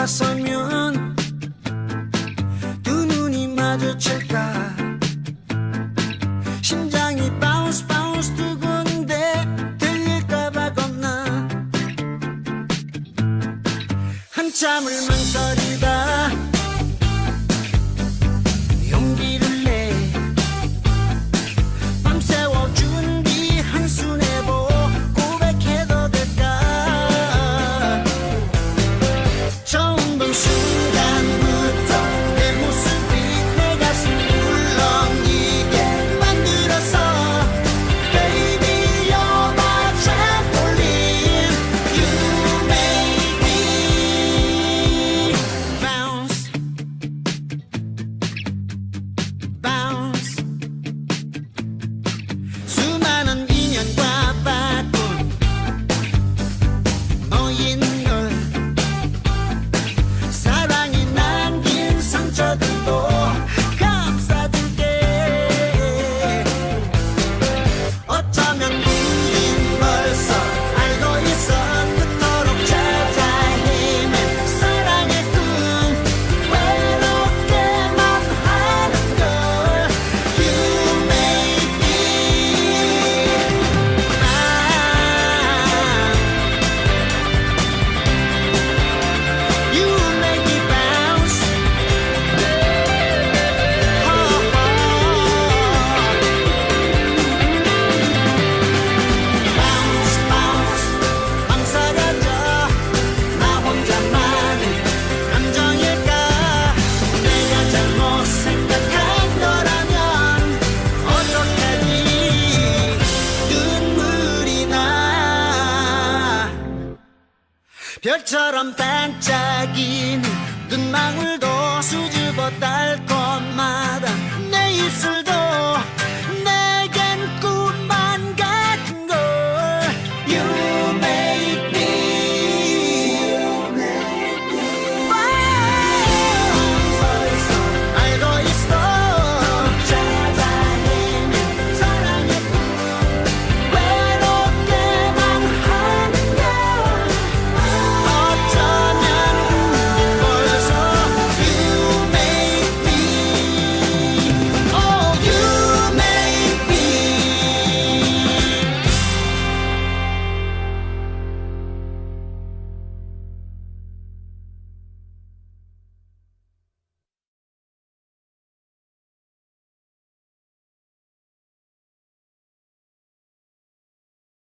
돌아서면 두 눈이 마주칠까? 심장이 바운스 바운스 두근데 들릴까봐 겁나. 한참을 망설이다. in 별처럼 반짝이는 눈망울도 수줍어 딸 것마다 내 입술